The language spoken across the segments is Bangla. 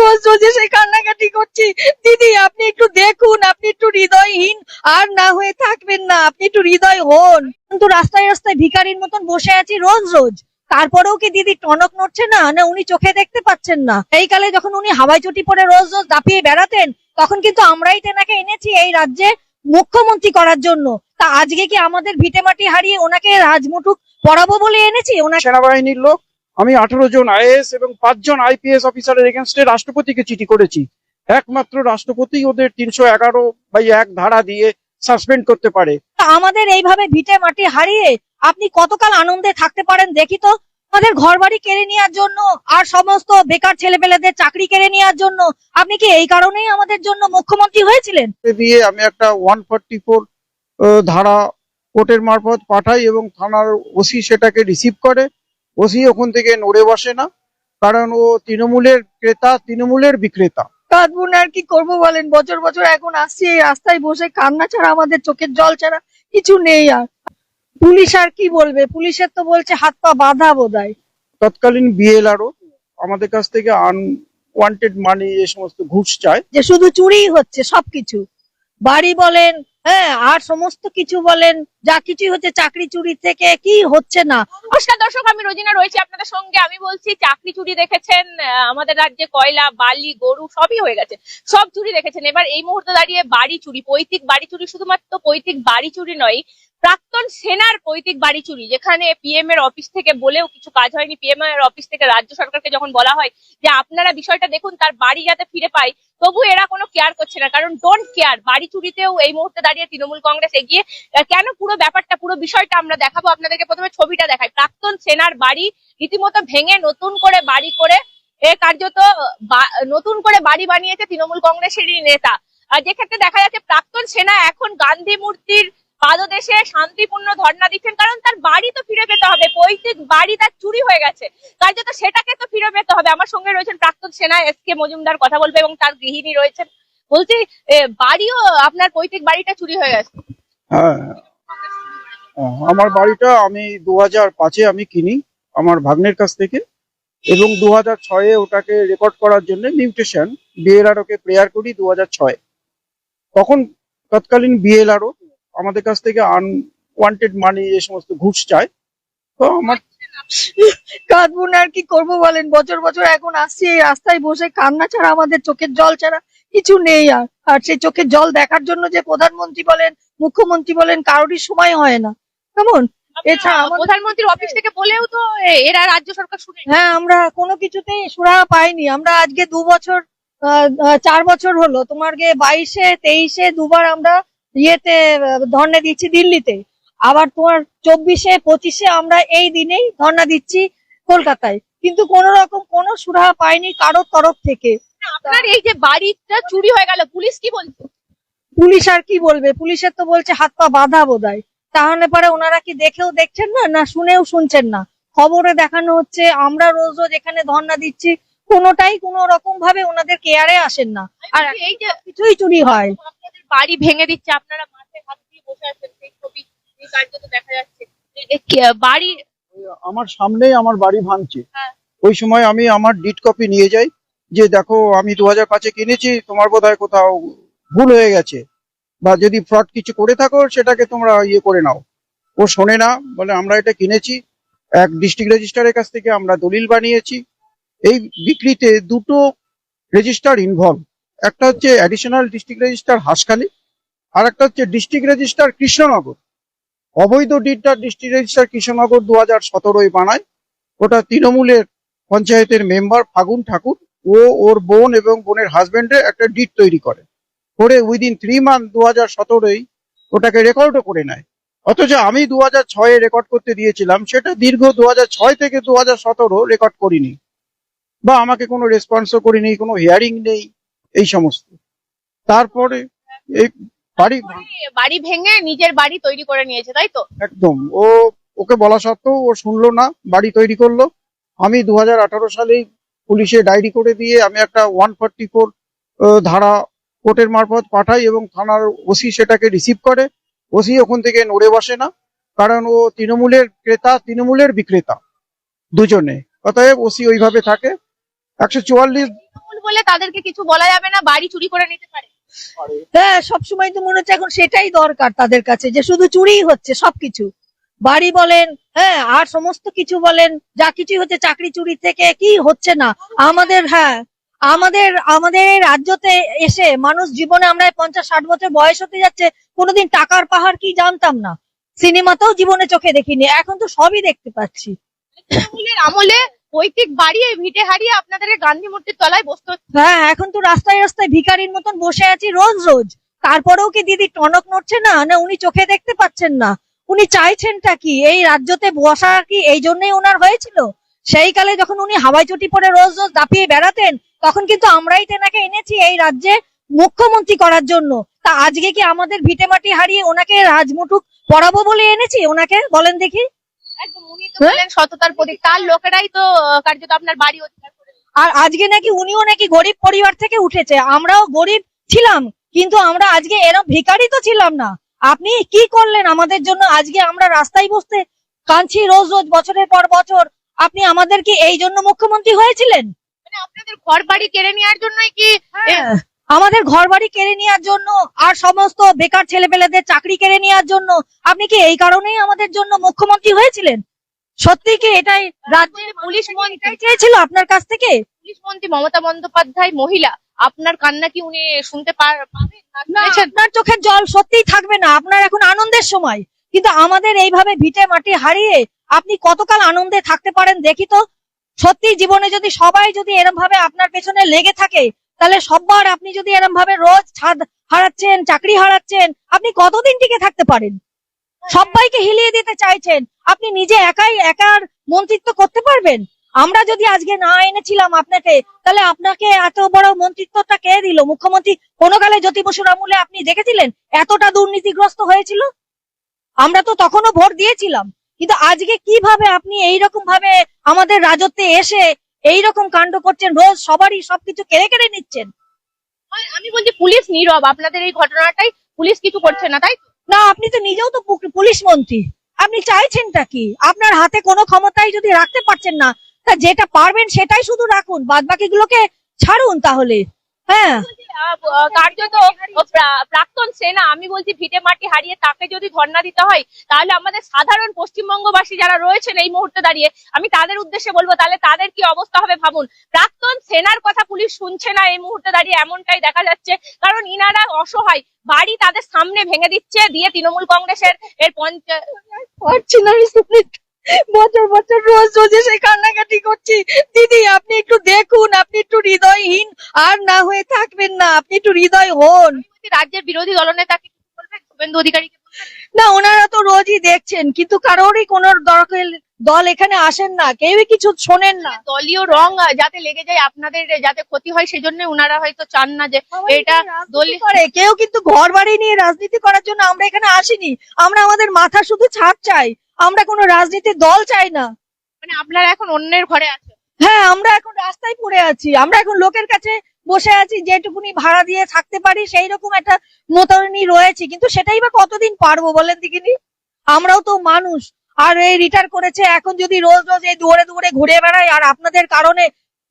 রোজ রোজ এসে কান্নাকাটি করছি। দিদি, আপনি একটু দেখুন, আপনি একটু হৃদয়হীন। আর না হয়ে থাকবেন না, আপনি একটু হৃদয় কিন্তু রাস্তায় রাস্তায় মতন বসে আছি রোজ রোজ। তারপরেও কি দিদি টনক নড়ছে না? না, উনি চোখে দেখতে পাচ্ছেন না। এই কালে যখন উনি হাওয়াই চটি পরে রোজ রোজ দাপিয়ে বেড়াতেন, তখন কিন্তু আমরাই তেনাকে এনেছি এই রাজ্যে মুখ্যমন্ত্রী করার জন্য। তা আজকে কি আমাদের ভিটে মাটি হারিয়ে ওনাকে রাজমুটুক পড়াবো বলে এনেছি? ওনাকে সেনাবাহিনীর লোক আমি আঠারো জন আইএস এবং পাঁচজন আইপিএস অফিসারের এগেনস্টে রাষ্ট্রপতিকে চিঠি করেছি। একমাত্র রাষ্ট্রপতি ওদের তিনশো এগারো বাই এক ধারা দিয়ে সাসপেন্ড করতে পারে। তা আমাদের এইভাবে ভিটে মাটি হারিয়ে আপনি কতকাল আনন্দে থাকতে পারেন দেখি তো? আমাদের ঘর বাড়ি কেড়ে নেওয়ার জন্য আর সমস্ত বেকার ছেলেপেলেদের চাকরি কেড়ে নেওয়ার জন্য আপনি কি এই কারণেই আমাদের জন্য মুখ্যমন্ত্রী হয়েছিলেন? দিয়ে আমি একটা ওয়ান ফর্টি ফোর ধারা কোর্টের মারফত পাঠাই এবং থানার ওসি সেটাকে রিসিভ করে। ওসি ওখান থেকে নড়ে বসে না কারণ ও তৃণমূলের ক্রেতা তৃণমূলের বিক্রেতা। কাঁদবো না আর কি করব বলেন? বছর বছর এখন আসছি এই রাস্তায় বসে কান্না ছাড়া আমাদের চোখের জল ছাড়া কিছু নেই আর। পুলিশ আর কি বলবে? পুলিশের তো বলছে হাত পা বাঁধা বোধহয়। তৎকালীন বিএলআরও আমাদের কাছ থেকে আনওয়ান্টেড মানি এই সমস্ত ঘুষ চায়। যে শুধু চুরিই হচ্ছে সবকিছু। বাড়ি বলেন হ্যাঁ আর সমস্ত কিছু বলেন, যা কিছুই হচ্ছে চাকরি চুরি থেকে কি হচ্ছে না? নমস্কার দর্শক, আমি রোজিনা রয়েছি আপনাদের সঙ্গে। আমি বলছি, চাকরি চুরি দেখেছেন আমাদের রাজ্যে কয়লা, বালি, গরু সবই হয়ে গেছে। সব চুরি দেখেছেন। এবার এই মুহূর্তে দাঁড়িয়ে বাড়ি চুরি, পৈতৃক বাড়ি চুরি শুধুমাত্র পৈতৃক বাড়ি চুরি নয় প্রাক্তন সেনার পৈতৃক বাড়ি চুরি, যেখানে পিএম এর অফিস থেকে বলেও কিছু কাজ হয়নি। পিএম এর অফিস থেকে রাজ্য সরকারকে যখন বলা হয় যে আপনারা বিষয়টা দেখুন, তার বাড়ি যাতে ফিরে পায় তবু এরা কোনো কেয়ার করছে না, কারণ ডোন্ট কেয়ার বাড়ি চুরিতেও এই মুহূর্তে দাঁড়িয়ে তৃণমূল কংগ্রেস এগিয়ে কেন পুরো ব্যাপারটা, পুরো বিষয়টা আমরা দেখাবো আপনাদেরকে প্রথমে ছবিটা দেখাই। প্রাক্তন সেনার বাড়ি রীতিমতো ভেঙে নতুন করে বাড়ি করে কার্যত নতুন করে বাড়ি বানিয়েছে তৃণমূল কংগ্রেসেরই নেতা। আর যেক্ষেত্রে দেখা যাচ্ছে, প্রাক্তন সেনা এখন গান্ধী মূর্তির পাদদেশে শান্তিপূর্ণ ধর্ণা দিচ্ছেন, কারণ তার বাড়ি তো ফিরে পেতে হবে। পৈতৃক বাড়ি তার চুরি হয়ে গেছে। তাই কার্যত সেটাকে তো ফিরে পেতে হবে। আমার সঙ্গে রয়েছেন প্রাক্তন সেনা এস কে মজুমদার, কথা বলবে, এবং তার গৃহিণী রয়েছেন। বলছি বাড়িও আপনার পৈতৃক বাড়িটা চুরি হয়ে গেছে? হ্যাঁ। আমার বাড়িটা আমি দু হাজার পাঁচে আমি কিনি আমার ভাগ্নের কাছ থেকে, এবং দু হাজার ছয়ে ওটাকে রেকর্ড করার জন্য মিউটেশন বিএলআরও কে প্রেয়ার করি দু হাজার ছয়। তখন তৎকালীন বিএলআরও আমাদের কাছ থেকে আনওয়ান্টেড মানি এই সমস্ত ঘুষ চায়। তো আমার কাঁদবো না আর কি করব বলেন? বছর বছর এখন আসছি এই রাস্তায় বসে কান্না ছাড়া আমাদের চোখের জল ছাড়া কিছু নেই আর। আর সেই চোখের জল দেখার জন্য যে প্রধানমন্ত্রী বলেন মুখ্যমন্ত্রী বলেন কারোরই সময় হয় না। কেমন? এছাড়া প্রধানমন্ত্রীর অফিস থেকে বলেও তো এরা রাজ্য সরকার শুনে হ্যাঁ আমরা কোনো কিছুতেই সুরাহা পাইনি। আমরা আজকে দু বছর চার বছর হলো। তোমার গিয়ে বাইশে তেইশে দুবার আমরা ইয়েতে ধর্ণা দিচ্ছি দিল্লিতে। আবার তোমার চব্বিশে পঁচিশে আমরা এই দিনেই ধর্ণা দিচ্ছি কলকাতায়। কিন্তু কোন রকম কোনো সুরাহা পাইনি কারোর তরফ থেকে। আপনার এই যে বাড়িটা চুরি হয়ে গেল পুলিশ কি বলছে পুলিশ আর কি বলবে? পুলিশের তো বলছে হাত পা বাঁধা বোধহয়। তাহলে পরে ওনারা কি দেখেও দেখছেন না না শুনেও শুনছেন না? খবরে দেখানো হচ্ছে আমরা রোজ রোজ এখানে ধর্ণা দিচ্ছি। কোনোটাই কোনো রকম ভাবে ওনাদের কেয়ারে আসেন না। আর এই যে কিছুই চুরি হয়। বাড়ি ভেঙে দিচ্ছে আপনারা মাঠে হাত দিয়ে বসে আছেন সেই ছবি কার্যত দেখা যাচ্ছে। বাড়ি আমার সামনেই আমার বাড়ি ভাঙছে। হ্যাঁ। ওই সময় আমি আমার ডিট কপি নিয়ে যাই যে দেখো আমি দু হাজার পাঁচে কিনেছি তোমার বোধহয় কোথাও ভুল হয়ে গেছে। বা যদি ফ্রড কিছু করে থাকো সেটাকে তোমরা ইয়ে করে নাও। ও শোনে না বলে আমরা এটা কিনেছি এক ডিস্ট্রিক্ট রেজিস্ট্রারের কাছ থেকে আমরা দলিল বানিয়েছি। এই বিক্রিতে দুটো রেজিস্টার ইনভলভ একটা হচ্ছে অ্যাডিশনাল ডিস্ট্রিক্ট রেজিস্টার হাসখালি আর একটা হচ্ছে ডিস্ট্রিক্ট রেজিস্টার কৃষ্ণনগর। অবৈধ ডিটটা ডিস্ট্রিক্ট রেজিস্টার কৃষ্ণনগর দু হাজার সতেরোয় বানায়। ওটা তৃণমূলের পঞ্চায়েতের মেম্বার ফাগুন ঠাকুর। ও ওর বোন এবং বোনের হাজবেন্ডে একটা ডিট তৈরি করে। করে উইদিন থ্রি মান্থ দু হাজার সতেরোই ওটাকে রেকর্ডও করে নেয়। অথচ আমি দু হাজার ছয়ে রেকর্ড করতে দিয়েছিলাম, সেটা দীর্ঘ দু হাজার ছয় থেকে দু হাজার সতেরো রেকর্ড করিনি। বা আমাকে কোনো রেসপন্সও করিনি, কোনো হিয়ারিং নেই। এই সমস্ত। তারপরে এই বাড়ি বাড়ি ভেঙে নিজের বাড়ি তৈরি করে নিয়েছে তাই তো? একদম। ও ওকে বলা সত্ত্বেও ও শুনলো না বাড়ি তৈরি করল। আমি দু হাজার আঠারো সালেই পুলিশে ডায়েরি করে দিয়ে আমি একটা ওয়ান ফর্টি ফোর ধারা কোর্টের মারফত পাঠাই এবং থানার ওসি সেটাকে রিসিভ করে। ওসি ওখান থেকে নড়ে বসে না কারণ ও তৃণমূলের ক্রেতা তৃণমূলের বিক্রেতা দুজনে। অতএব ওসি ওইভাবে থাকে। একশো চুয়াল্লিশ বলে তাদেরকে কিছু বলা যাবে না বাড়ি চুরি করে নিতে পারে। হ্যাঁ সবসময় তো মনে হচ্ছে এখন সেটাই দরকার তাদের কাছে যে শুধু চুরিই হচ্ছে সবকিছু। বাড়ি বলেন হ্যাঁ আর সমস্ত কিছু বলেন যা কিছু হচ্ছে চাকরি চুরি থেকে কি হচ্ছে না। আমাদের হ্যাঁ আমাদের আমাদের এই রাজ্যতে এসে মানুষ জীবনে আমরা পঞ্চাশ ষাট বছর বয়স হতে যাচ্ছে কোনোদিন টাকার পাহাড় কি জানতাম না। সিনেমাতেও জীবনে চোখে দেখিনি এখন তো সবই দেখতে পাচ্ছি। আমলে পৈতৃক বাড়ি এই ভিটে হারিয়ে আপনাদেরকে গান্ধী মূর্তির তলায় বসতে হচ্ছে। হ্যাঁ এখন তো রাস্তায় রাস্তায় ভিখারির মতন বসে আছি রোজ রোজ। তারপরেও কি দিদি টনক নড়ছে না? না, উনি চোখে দেখতে পাচ্ছেন না। উনি চাইছেনটা কি? এই রাজ্যতে বসা কি এই জন্যই ওনার হয়েছিল? সেই কালে যখন উনি হাওয়াই চটি পরে রোজ রোজ দাপিয়ে বেড়াতেন, তখন কিন্তু আমরাই তেনাকে এনেছি এই রাজ্যে মুখ্যমন্ত্রী করার জন্য। তা আজকে কি আমাদের ভিটে মাটি হারিয়ে ওনাকে রাজমুটুক পড়াবো বলে এনেছি ওনাকে? বলেন দেখি। একদম উনি তো হ্যাঁ? সততার প্রতীক তার লোকেরাই তো কার্যত আপনার বাড়ি অধিকার আর আজকে নাকি উনিও নাকি গরিব পরিবার থেকে উঠেছে। আমরাও গরিব ছিলাম কিন্তু আমরা আজকে এরকম ভিখারি তো ছিলাম না। আপনি কি করলেন আমাদের জন্য? আজকে আমরা রাস্তায় বসতে কাঁদছি রোজ রোজ বছরের পর বছর। আপনি আমাদের কি এই জন্য মুখ্যমন্ত্রী হয়েছিলেন? মানে আপনাদের ঘর বাড়ি কেড়ে নেওয়ার জন্যই কি আমাদের ঘর বাড়ি কেড়ে নেওয়ার জন্য আর সমস্ত বেকার ছেলেপেলেদের চাকরি কেড়ে নেওয়ার জন্য আপনি কি এই কারণেই আমাদের জন্য মুখ্যমন্ত্রী হয়েছিলেন? সত্যি কি এটাই রাজ্যের পুলিশ মন্ত্রী? চেয়েছিল আপনার কাছ থেকে? পুলিশ মন্ত্রী মমতা বন্দ্যোপাধ্যায় মহিলা আপনার কান্না কি উনি শুনতে পার- পাবেন? না না আপনার চোখের জল সত্যিই থাকবে না আপনার এখন আনন্দের সময়। কিন্তু আমাদের এইভাবে ভিটে মাটি হারিয়ে আপনি কতকাল আনন্দে থাকতে পারেন দেখি তো? সত্যি জীবনে যদি সবাই যদি এরম ভাবে আপনার পেছনে লেগে থাকে তাহলে সববার আপনি যদি এরম ভাবে রোজ ছাদ হারাচ্ছেন, চাকরি হারাচ্ছেন, আপনি কতদিন টিকে থাকতে পারেন? সবাইকে হিলিয়ে দিতে চাইছেন, আপনি নিজে একাই, একার মন্ত্রিত্ব করতে পারবেন? আমরা যদি আজকে না এনেছিলাম আপনাকে, তাহলে আপনাকে এত বড় মন্ত্রিত্বটা কে দিল? মুখ্যমন্ত্রী কোনো কালে জ্যোতি বসুর আমলে আপনি দেখেছিলেন এতটা দুর্নীতিগ্রস্ত হয়েছিল? আমরা তো তখনও ভোট দিয়েছিলাম। কিন্তু আজকে কীভাবে আপনি এইরকম ভাবে আমাদের রাজত্বে এসে এইরকম কাণ্ড করছেন রোজ সবারই সবকিছু কেড়ে কেড়ে নিচ্ছেন। আমি বলছি পুলিশ নীরব আপনাদের এই ঘটনাটাই পুলিশ কিছু করছে না তাই না আপনি তো নিজেও তো পুলিশ মন্ত্রী। আপনি চাইছেনটা কি? আপনার হাতে কোনো ক্ষমতাই যদি রাখতে পারছেন না তা যেটা পারবেন সেটাই শুধু রাখুন বাদ বাকি গুলোকে ছাড়ুন তাহলে। হ্যাঁ। কার্যত প্রাক্তন সেনা আমি বলছি ভিটে মাটি হারিয়ে তাকে যদি ধর্ণা দিতে হয় তাহলে আমাদের সাধারণ পশ্চিমবঙ্গবাসী যারা রয়েছেন এই মুহূর্তে দাঁড়িয়ে আমি তাদের উদ্দেশ্যে বলব তাহলে তাদের কি অবস্থা হবে ভাবুন। প্রাক্তন সেনার কথা পুলিশ শুনছে না এই মুহূর্তে দাঁড়িয়ে এমনটাই দেখা যাচ্ছে। কারণ ইনারা অসহায় বাড়ি তাদের সামনে ভেঙে দিচ্ছে দিয়ে তৃণমূল কংগ্রেসের এর পঞ্চায়েত। বছর বছর রোজ রোজ এসে কান্নাকাটি করছি। দিদি আপনি একটু দেখুন আপনি একটু হৃদয়হীন। আর না হয়ে থাকবেন না আপনি একটু হৃদয় হন। রাজ্যের বিরোধী দলনেতাকে কি বলবেন? শুভেন্দু অধিকারীকে না ওনারা তো রোজই দেখছেন কিন্তু কারোরই কোনো দরকার দল এখানে আসেন না কেউই কিছু শোনেন না। দলীয় রং যাতে লেগে যায় আপনাদের যাতে ক্ষতি হয় সেই জন্য ওনারা হয়তো চান না যে এটা দলীয় করে কেউ কিন্তু ঘর বাড়ি নিয়ে রাজনীতি করার জন্য আমরা এখানে আসিনি। আমরা আমাদের মাথা শুধু ছাদ চাই। আমরা কোনো রাজনীতির দল চাই না। মানে আপনারা এখন অন্যের ঘরে আছেন। হ্যাঁ আমরা এখন রাস্তায় পড়ে আছি। আমরা এখন লোকের কাছে বসে আছি যেটুকুনি ভাড়া দিয়ে থাকতে পারি সেই রকম একটা মতনই রয়েছে। কিন্তু সেটাই বা কতদিন পারব বলেন দেখিনি আমরাও তো মানুষ। আর এই রিটায়ার করেছে, এখন যদি রোজ রোজ এই দৌড়ে দৌড়ে ঘুরে বেড়ায়, আর আপনাদের কারণে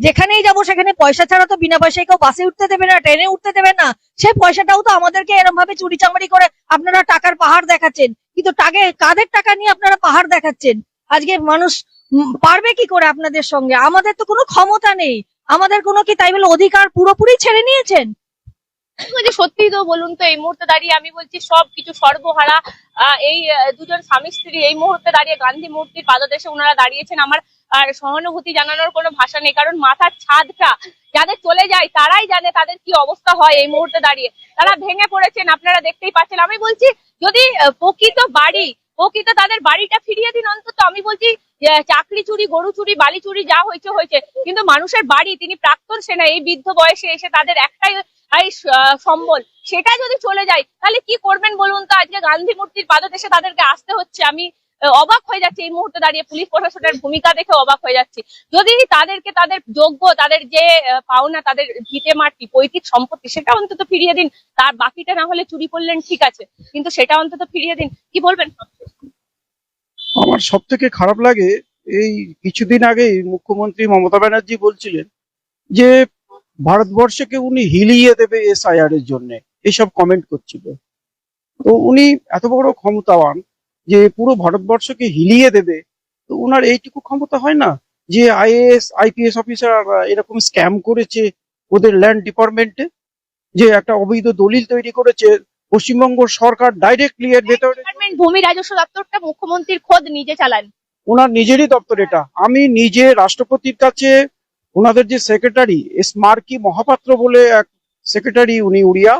যেখানেই যাব সেখানে পয়সা ছাড়া তো বিনা পয়সায় কেউ বাসে উঠতে দেবে না, ট্রেনে উঠতে দেবে না। সেই পয়সাটাও তো আমাদেরকে এরকম ভাবে চুরি চামারি করে আপনারা টাকার পাহাড় দেখাচ্ছেন। কিন্তু টাকে, কাদের টাকা নিয়ে আপনারা পাহাড় দেখাচ্ছেন? আজকে মানুষ পারবে কি করে আপনাদের সঙ্গে? আমাদের তো কোনো ক্ষমতা নেই। আমাদের কোনো কি তাই বলে অধিকার পুরোপুরি ছেড়ে নিয়েছেন? সত্যি তো বলুন তো, এই মুহূর্তে দাঁড়িয়ে আমি বলছি সব কিছু সর্বহারা এই দুজন স্বামী স্ত্রী এই মুহূর্তে দাঁড়িয়ে গান্ধী মূর্তির পাদদেশে ওনারা দাঁড়িয়েছেন। আমার, আর সহানুভূতি জানানোর কোনো ভাষা নেই, কারণ মাথার ছাদটা যাদের চলে যায়, তারাই জানে তাদের কি অবস্থা হয় এই মুহূর্তে দাঁড়িয়ে। তারা ভেঙে পড়েছেন, আপনারা দেখতেই পাচ্ছেন। আমি বলছি, যদি প্রকৃত বাড়ি, প্রকৃত তাদের বাড়িটা ফিরিয়ে দিন অন্তত, আমি বলছি চাকরি চুরি, গরু চুরি, বালি চুরি যা হয়েছে হয়েছে। কিন্তু মানুষের বাড়ি, তিনি প্রাক্তন সেনা, এই বৃদ্ধ বয়সে এসে তাদের একটাই সম্বল। সেটা যদি চলে যায়, তাহলে কি করবেন বলুন তো? আজকে গান্ধী মূর্তির পাদদেশে তাদেরকে আসতে হচ্ছে। আমি অবাক হয়ে যাচ্ছি এই মুহূর্তে দাঁড়িয়ে। পুলিশ প্রশাসনের ভূমিকা দেখে অবাক হয়ে যাচ্ছি। যদি তাদেরকে, তাদের যোগ্য, তাদের যে পাওনা, তাদের ভিটে মাটি, পৈতৃক সম্পত্তি, সেটা অন্তত ফিরিয়ে দিন। তার বাকিটা না হলে চুরি করলেন, ঠিক আছে। কিন্তু সেটা অন্তত ফিরিয়ে দিন। কি বলবেন? আমার সব থেকে খারাপ লাগে এই কিছুদিন আগেই মুখ্যমন্ত্রী মমতা ব্যানার্জি বলছিলেন যে ভারতবর্ষকে উনি হিলিয়ে দেবে এসআইআর এর জন্য, এসব কমেন্ট করছিল। তো উনি এত বড় ক্ষমতাবান যে পুরো ভারতবর্ষকে হিলিয়ে দেবে, তো উনার এইটুকু ক্ষমতা হয় না? যে আইএএস, আইপিএস অফিসার এরকম স্ক্যাম করেছে ওদের ল্যান্ড ডিপার্টমেন্টে যে একটা অবৈধ দলিল তৈরি করেছে পশ্চিমবঙ্গ সরকার ডাইরেক্টলি এর ভেতরে ভূমি রাজস্ব দপ্তরটা মুখ্যমন্ত্রীর খোদ নিজে চালান। ওনার নিজেরই দপ্তর এটা। আমি নিজে রাষ্ট্রপতির কাছে ওনাদের যে সেক্রেটারি এস মার্কি মহাপাত্র বলে এক সেক্রেটারি উনি উড়িয়া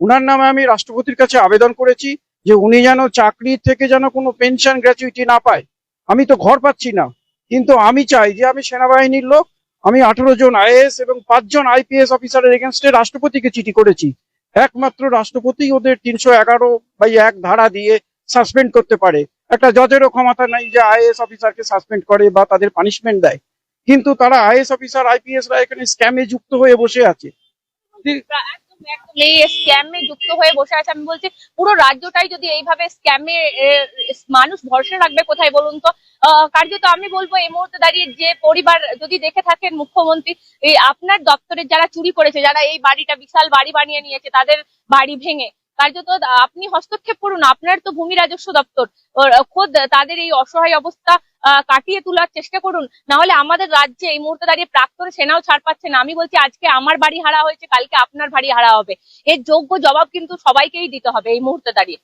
উনার নামে আমি রাষ্ট্রপতির কাছে আবেদন করেছি যে উনি যেন চাকরি থেকে যেন কোনো পেনশন গ্র্যাচুইটি না পায়। আমি তো ঘর পাচ্ছি না। কিন্তু আমি চাই যে আমি সেনাবাহিনীর লোক আমি আঠারো জন আইএএস এবং পাঁচজন আইপিএস অফিসারের এগেনস্টে রাষ্ট্রপতিকে চিঠি করেছি। একমাত্র রাষ্ট্রপতি ওদের তিনশো এগারো বা এক ধারা দিয়ে সাসপেন্ড করতে পারে। একটা জজেরও ক্ষমতা নাই যে আইএস অফিসারকে সাসপেন্ড করে বা তাদের পানিশমেন্ট দেয়। কিন্তু তারা আইএস অফিসার আইপিএস রা এখানে স্ক্যামে যুক্ত হয়ে বসে আছে। এই স্ক্যামে যুক্ত হয়ে বসে আছে। আমি বলছি, পুরো রাজ্যটাই যদি এইভাবে স্ক্যামে মানুষ ভরসা রাখবে কোথায় বলুন তো? কার্যত আমি বলব, এই মুহূর্তে দাঁড়িয়ে যে পরিবার যদি দেখে থাকেন মুখ্যমন্ত্রী আপনার দপ্তরের যারা চুরি করেছে, যারা এই বাড়িটা বিশাল বাড়ি বানিয়ে নিয়েছে, তাদের বাড়ি ভেঙে কার্যত আপনি হস্তক্ষেপ করুন, আপনার তো ভূমি রাজস্ব দপ্তর। খোদ তাদের এই অসহায় অবস্থা কাটিয়ে তোলার চেষ্টা করুন। না হলে আমাদের রাজ্যে এই মুহূর্তে দাঁড়িয়ে প্রাক্তন সেনাও ছাড় পাচ্ছে না। আমি বলছি, আজকে আমার বাড়ি হারা হয়েছে, কালকে আপনার বাড়ি হারা হবে। এর যোগ্য জবাব কিন্তু সবাইকেই দিতে হবে এই মুহূর্তে দাঁড়িয়ে।